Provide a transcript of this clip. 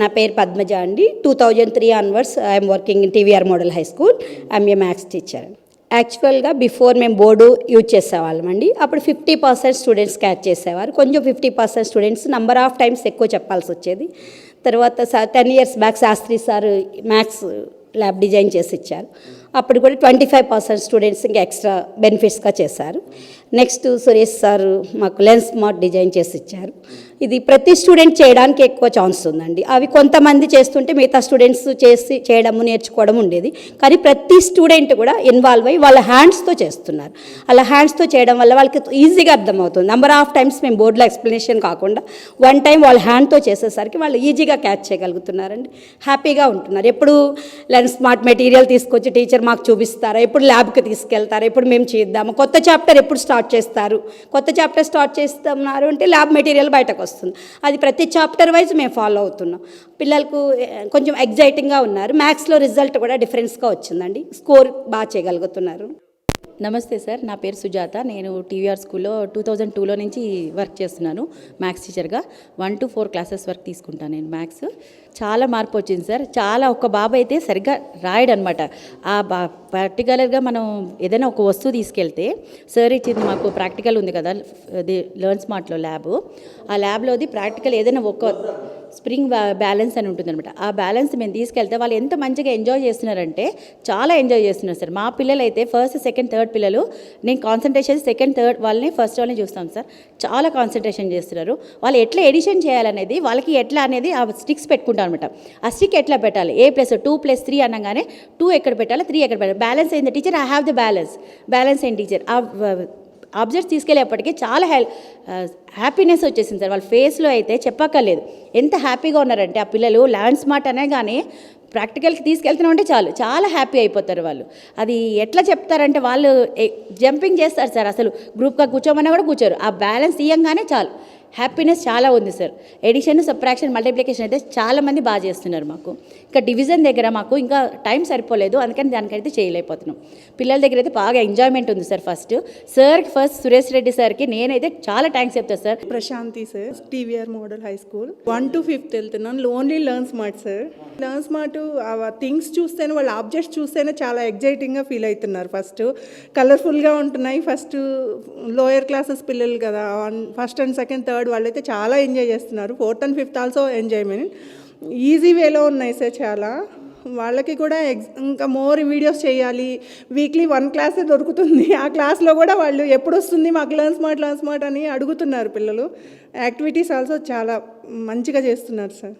నా పేరు పద్మజ అండి. Two thousand three onwards I'm working in TVR model high school. I'm a maths teacher. యాక్చువల్గా before మేము board use చేసేవాళ్ళం అండి. అప్పుడు ఫిఫ్టీ పర్సెంట్ స్టూడెంట్స్ క్యాచ్ చేసేవారు. కొంచెం fifty percent students number of times ఎక్కువ చెప్పాల్సి వచ్చేది. తర్వాత ten years back Shastri sir maths lab design చేసి ఇచ్చారు. అప్పుడు కూడా ట్వంటీ ఫైవ్ పర్సెంట్ స్టూడెంట్స్ ఇంకా ఎక్స్ట్రా బెనిఫిట్స్గా చేశారు. నెక్స్ట్ సురేష్ సార్ మాకు లెన్స్ స్మార్ట్ డిజైన్ చేసి ఇచ్చారు. ఇది ప్రతి స్టూడెంట్ చేయడానికి ఎక్కువ ఛాన్స్ ఉందండి. అవి కొంతమంది చేస్తుంటే మిగతా స్టూడెంట్స్ చేసి చేయడము నేర్చుకోవడం ఉండేది. కానీ ప్రతి స్టూడెంట్ కూడా ఇన్వాల్వ్ అయ్యి వాళ్ళ హ్యాండ్స్తో చేస్తున్నారు. అలా హ్యాండ్స్తో చేయడం వల్ల వాళ్ళకి ఈజీగా అర్థమవుతుంది. నెంబర్ ఆఫ్ టైమ్స్ మేము బోర్డులో ఎక్స్ప్లెనేషన్ కాకుండా వన్ టైం వాళ్ళ హ్యాండ్తో చేసేసరికి వాళ్ళు ఈజీగా క్యాచ్ చేయగలుగుతున్నారండి. హ్యాపీగా ఉంటున్నారు. ఎప్పుడు లెన్స్ స్మార్ట్ మెటీరియల్ తీసుకొచ్చి టీచర్ మాకు చూపిస్తారా? ఎప్పుడు ల్యాబ్కి తీసుకెళ్తారా? ఎప్పుడు మేము చేద్దాము? కొత్త చాప్టర్ ఎప్పుడు స్టార్ట్ స్టార్ట్ చేస్తారు. కొత్త చాప్టర్ స్టార్ట్ చేస్తున్నారు అంటే ల్యాబ్ మెటీరియల్ బయటకు వస్తుంది. అది ప్రతి చాప్టర్ వైజ్ మేము ఫాలో అవుతున్నాం. పిల్లలకు కొంచెం ఎగ్జైటింగ్గా ఉన్నారు. మ్యాథ్స్లో రిజల్ట్ కూడా డిఫరెన్స్గా వచ్చిందండి. స్కోర్ బాగా చేయగలుగుతున్నారు. నమస్తే సార్ నా పేరు సుజాత. నేను టీవీఆర్ స్కూల్లో టూ థౌజండ్ టూలో నుంచి వర్క్ చేస్తున్నాను మ్యాథ్స్ టీచర్గా. One to four classes work తీసుకుంటాను నేను మ్యాథ్స్. చాలా మార్పు వచ్చింది సార్. చాలా ఒక బాబు అయితే సరిగ్గా రాయడు అనమాట ఆ బా పర్టికులర్గా మనం ఏదైనా ఒక వస్తువు తీసుకెళ్తే సార్ ఇచ్చింది మాకు ప్రాక్టికల్ ఉంది కదా అది లర్న్ స్మార్ట్లో ల్యాబ్. ఆ ల్యాబ్లోది ప్రాక్టికల్ ఏదైనా ఒక స్ప్రింగ్ బ్యాలెన్స్ అని ఉంటుందన్నమాట. ఆ బ్యాలెన్స్ మేము తీసుకెళ్తే వాళ్ళు ఎంత మంచిగా ఎంజాయ్ చేస్తున్నారంటే చాలా ఎంజాయ్ చేస్తున్నారు సార్. మా పిల్లలు అయితే ఫస్ట్ సెకండ్ థర్డ్ పిల్లలు నేను కాన్సన్ట్రేషన్ సెకండ్ థర్డ్ వాళ్ళని ఫస్ట్ వాళ్ళని చూస్తాం సార్. చాలా కాన్సన్ట్రేషన్ చేస్తున్నారు. వాళ్ళు ఎట్లా ఎడిషన్ చేయాలనేది వాళ్ళకి ఎట్లా అనేది ఆ స్టిక్స్ పెట్టుకుంటాం అనమాట ఆ స్టిక్ ఎట్లా పెట్టాలి? A plus two plus three అనగానే టూ ఎక్కడ పెట్టాలి త్రీ ఎక్కడ పెట్టాలి? బ్యాలెన్స్ అయింది teacher? I have the balance. Balance అయింది టీచర్? ఆ ఆబ్జెక్ట్స్ తీసుకెళ్ళేప్పటికీ చాలా హెల్ హ్యాపీనెస్ వచ్చేసింది సార్. వాళ్ళ ఫేస్లో అయితే చెప్పక్కర్లేదు. ఎంత హ్యాపీగా ఉన్నారంటే ఆ పిల్లలు ల్యాండ్ స్మార్ట్ అనే కానీ ప్రాక్టికల్కి తీసుకెళ్తున్నాం అంటే చాలు. చాలా హ్యాపీ అయిపోతారు వాళ్ళు. అది ఎట్లా చెప్తారంటే వాళ్ళు జంపింగ్ చేస్తారు సార్. అసలు గ్రూప్గా కూర్చోమన్నా కూడా కూర్చోరు. ఆ బ్యాలెన్స్ తీయంగానే చాలు. హ్యాపీనెస్ చాలా ఉంది సార్ ఎడిషన్ సబ్ట్రాక్షన్ మల్టిప్లికేషన్ అయితే చాలామంది బాగా చేస్తున్నారు మాకు. ఇంకా డివిజన్ దగ్గర మాకు ఇంకా టైం సరిపోలేదు అందుకని దానికైతే చేయలేకపోతున్నాం. పిల్లల దగ్గర అయితే బాగా ఎంజాయ్మెంట్ ఉంది sir first sir first Suresh Reddy సార్కి నేనైతే చాలా థ్యాంక్స్ చెప్తాను sir Prashanthi sir TVR model high school one to fifth వెళ్తున్నాను. Only learn smart sir learn smart things చూస్తేనే వాళ్ళ ఆబ్జెక్ట్స్ చూస్తేనే చాలా ఎగ్జైటింగ్గా ఫీల్ అవుతున్నారు ఫస్ట్ కలర్ఫుల్గా ఉంటున్నాయి ఫస్ట్ లోయర్ క్లాసెస్ పిల్లలు కదా ఫస్ట్ అండ్ సెకండ్ థర్డ్ వాళ్ళైతే చాలా ఎంజాయ్ చేస్తున్నారు. Fourth and fifth also enjoyment easy వేలో ఉన్నాయి సార్ చాలా. వాళ్ళకి కూడా ఎగ్జ్ ఇంకా మోర్ వీడియోస్ చేయాలి. వీక్లీ వన్ క్లాసే దొరుకుతుంది. ఆ క్లాస్లో కూడా వాళ్ళు ఎప్పుడు వస్తుంది మాకు లర్న్ స్మార్ట్ లర్న్ స్మార్ట్ అని అడుగుతున్నారు పిల్లలు. యాక్టివిటీస్ ఆల్సో చాలా మంచిగా చేస్తున్నారు సార్.